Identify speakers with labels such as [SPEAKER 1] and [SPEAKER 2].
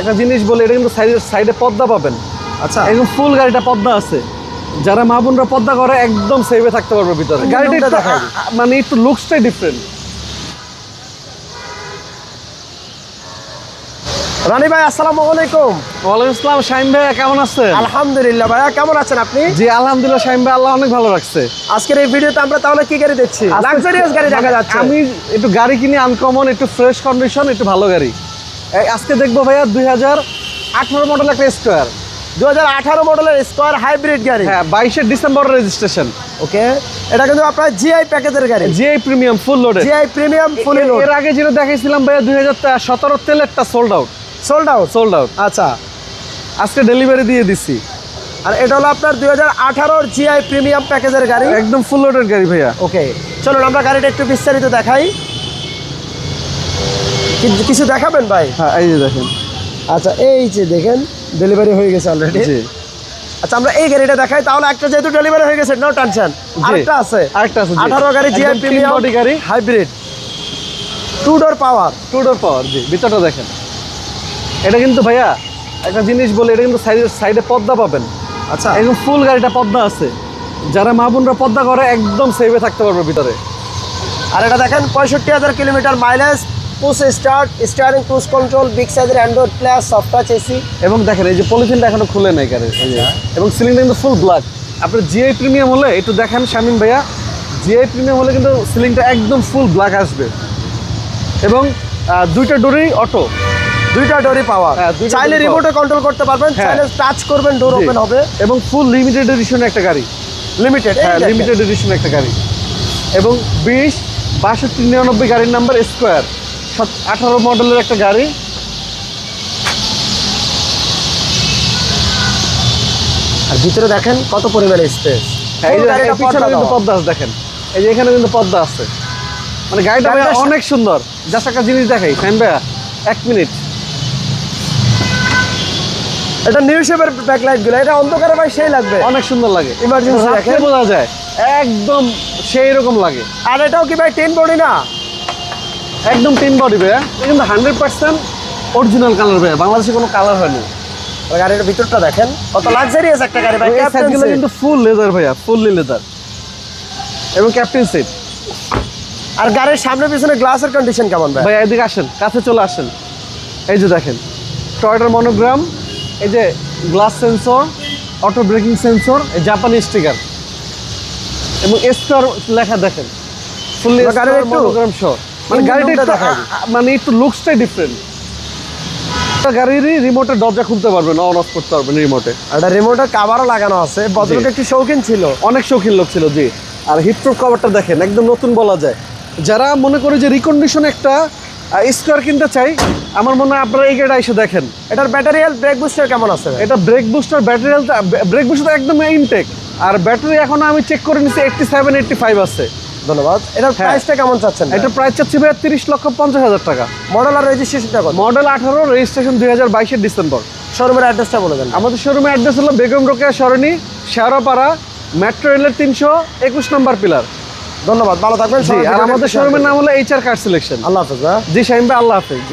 [SPEAKER 1] একটা জিনিস বলে এটা কিন্তু সাইডে সাইডে পর্দা পাবেন।
[SPEAKER 2] আচ্ছা।
[SPEAKER 1] একদম ফুল গাড়িটা পর্দা আছে। যারা মা বোনরা পর্দা করে একদম সেভে থাকতে পারবে ভিতরে। গাড়িটা মানে একটু লুকসটাই ডিফারেন্ট
[SPEAKER 2] রানী ভাই আসসালামু আলাইকুম।
[SPEAKER 1] ওয়ালাইকুম আসসালাম ভাই কেমন আছেন?
[SPEAKER 2] আলহামদুলিল্লাহ ভাইয়া কেমন আছেন আপনি?
[SPEAKER 1] জি আলহামদুলিল্লাহ শাহিম ভাই আল্লাহ অনেক ভালো রাখছে।
[SPEAKER 2] আজকের এই ভিডিওতে আমরা তাহলে কি গাড়ি দেখছি? লাক্সারিয়াস গাড়ি দেখা যাচ্ছে।
[SPEAKER 1] আমি একটু গাড়ি কিনি আনকমন একটু ফ্রেশ কন্ডিশন একটু ভালো গাড়ি। আজকে দেখব ভাইয়া দুই হাজার আঠারো মডেল একটা স্কোয়ার
[SPEAKER 2] দু হাজার আঠারো মডেলের স্কোয়ার হাইব্রিড গাড়ি।
[SPEAKER 1] হ্যাঁ বাইশে ডিসেম্বর রেজিস্ট্রেশন
[SPEAKER 2] ওকে এটা কিন্তু আপনার জিআই প্যাকেজের গাড়ি।
[SPEAKER 1] GI premium full loaded
[SPEAKER 2] GI premium full load
[SPEAKER 1] এর আগে যেটা দেখাইছিলাম ভাইয়া দুই হাজার সতেরো তেলেরটা sold out
[SPEAKER 2] sold out
[SPEAKER 1] sold out
[SPEAKER 2] আচ্ছা।
[SPEAKER 1] আজকে ডেলিভারি দিয়ে দিচ্ছি
[SPEAKER 2] আর এটা হলো আপনার দুই হাজার আঠারোর জিআই প্রিমিয়াম প্যাকেজের গাড়ি।
[SPEAKER 1] একদম ফুল লোডের গাড়ি ভাইয়া।
[SPEAKER 2] ওকে চলুন আমরা গাড়িটা একটু বিস্তারিত দেখাই। কিছু দেখাবেন ভাই?
[SPEAKER 1] হ্যাঁ এই যে দেখেন।
[SPEAKER 2] আচ্ছা এই যে দেখেন ডেলিভারি হয়ে গেছে অলরেডি
[SPEAKER 1] জি।
[SPEAKER 2] আচ্ছা আমরা এই গাড়িটা দেখাই তাহলে একটা যেহেতু ডেলিভারি হয়ে গেছে নো টেনশন আরেকটা আছে।
[SPEAKER 1] আরেকটা আছে জি।
[SPEAKER 2] আঠারো গাড়ি জিআই প্রিমিয়াম
[SPEAKER 1] body গাড়ি।
[SPEAKER 2] Hybrid two door power
[SPEAKER 1] two door power জি। ভিতরটা দেখেন। এটা কিন্তু ভাইয়া একটা জিনিস বলে এটা কিন্তু সাইডে সাইডে পর্দা পাবেন।
[SPEAKER 2] আচ্ছা।
[SPEAKER 1] একদম ফুল গাড়িটা পর্দা আছে। যারা মা বোনরা পর্দা করে একদম সেভে থাকতে পারবে ভিতরে।
[SPEAKER 2] আর এটা দেখেন পঁয়ষট্টি হাজার kilometre mileage push start steering cruise control big সাইজের android plus soft touch AC
[SPEAKER 1] এবং দেখেন এই যে পলিথিনটা এখনও খুলে নাই এই যে। এবং সিলিংটা কিন্তু ফুল ব্ল্যাক আপনার জিআই প্রিমিয়াম হলে একটু দেখেন শামিম ভাইয়া জিআই প্রিমিয়াম হলে কিন্তু সিলিংটা একদম ফুল ব্ল্যাক আসবে। এবং দুইটা ডোরেই অটো
[SPEAKER 2] দুইটা ডোরই পাওয়া
[SPEAKER 1] হ্যাঁ,
[SPEAKER 2] চাইলে রিমোটে কন্ট্রোল করতে পারবেন
[SPEAKER 1] হ্যাঁ।
[SPEAKER 2] চাইলে টাচ করবেন ডোর ওপেন হবে।
[SPEAKER 1] এবং ফুল লিমিটেড এডিশন একটা গাড়ি।
[SPEAKER 2] লিমিটেড
[SPEAKER 1] হ্যাঁ লিমিটেড এডিশন একটা গাড়ি। এবং বিশ বাষট্টি নিরানব্বই গাড়ির নাম্বার স্কোয়ার আঠারো মডেলের একটা গাড়ি।
[SPEAKER 2] আর ভিতরে দেখেন কত পরিমাণে স্পেস
[SPEAKER 1] এই যে পিছনে কিন্তু পদ্মা আছে দেখেন। এই যে এখানে কিন্তু পদ্মা আছে। মানে গাড়িটা অনেক সুন্দর। জাস্ট একটা জিনিস দেখাই ফ্যান ভাইয়া এক মিনিট।
[SPEAKER 2] এটা নিউ শেপের ব্যাকলাইটগুলো এটা অন্ধকারে ভাই সেই লাগবে।
[SPEAKER 1] অনেক সুন্দর লাগে।
[SPEAKER 2] দেখেন।
[SPEAKER 1] বোঝা যায়। একদম সেই রকম লাগে।
[SPEAKER 2] আর এটাও কি ভাই টেন বডি না?
[SPEAKER 1] একদম তিন বডি ভাইয়া। কিন্তু হান্ড্রেড পার্সেন্ট অরিজিনাল কালার ভাইয়া। বাংলাদেশে কোনো কালার হয়নি।
[SPEAKER 2] গাড়ির ভিতরটা দেখেন। কত লাক্সারিয়াস একটা গাড়ি ভাই।
[SPEAKER 1] সাইডগুলো কিন্তু ফুল লেদার ভাইয়া। ফুললি লেদার এবং ক্যাপ্টেন সিট
[SPEAKER 2] আর গাড়ির সামনে পিছনে গ্লাসের কন্ডিশন কেমন ভাই?
[SPEAKER 1] ভাই এদিকে আসেন। কাছে চলে আসেন। এই যে দেখেন। টয়টার মনোগ্রাম এই যে glass sensor auto braking sensor এই জাপানি স্টিকার এবং স্কোয়ার লেখা দেখেন। ফুললি মনোগ্রাম সহ। মানে গাড়িটা একটু মানে একটু লুকসটাই ডিফারেন্ট গাড়িরই রিমোটের দরজা খুলতে পারবেন অন অফ করতে পারবেন রিমোটে
[SPEAKER 2] এটা রিমোটের কাভারও লাগানো আছে ভদ্রলোক একটু শৌখিন ছিল।
[SPEAKER 1] অনেক শৌখিন লোক ছিল জি। আর হিপট্রপ কভারটা দেখেন একদম নতুন বলা যায়। যারা মনে করে যে রিকন্ডিশন একটা স্কোয়ার কিনতে চাই আমার মনে হয় আপনারা এই গাড়িটা এসে দেখেন।
[SPEAKER 2] এটার ব্যাটারি হেলথ ব্রেক বুস্টার কেমন আছে
[SPEAKER 1] এটা brake booster battery brake booster একদম ইনটেক আর ব্যাটারি এখন আমি চেক করে নিচ্ছি এইটটি সেভেন এইটটি ফাইভ আছে।
[SPEAKER 2] ধন্যবাদ। এটার
[SPEAKER 1] হ্যাঁ।
[SPEAKER 2] প্রাইসটা কেমন চাচ্ছেন
[SPEAKER 1] এটা প্রাইস চাচ্ছি ভাই তিরিশ লক্ষ পঞ্চাশ হাজার টাকা।
[SPEAKER 2] মডেল আর রেজিস্ট্রেশনটা কত?
[SPEAKER 1] মডেল আঠারো রেজিস্ট্রেশন দুই হাজার বাইশের ডিসেম্বর
[SPEAKER 2] শোরুমের অ্যাড্রেসটা বলে দেন।
[SPEAKER 1] আমাদের শোরুমের অ্যাড্রেস হলো বেগম রোকেয়া সরণি শেয়ারাপাড়া মেট্রো রেলের তিনশো একুশ নম্বর পিলার
[SPEAKER 2] ধন্যবাদ ভালো থাকবেন
[SPEAKER 1] আর আমাদের শোরুমের নাম হলো এইচ আর কার্ড সিলেকশন
[SPEAKER 2] আল্লাহ হাফেজ
[SPEAKER 1] জি শাহিম ভাই আল্লাহ হাফেজ জি।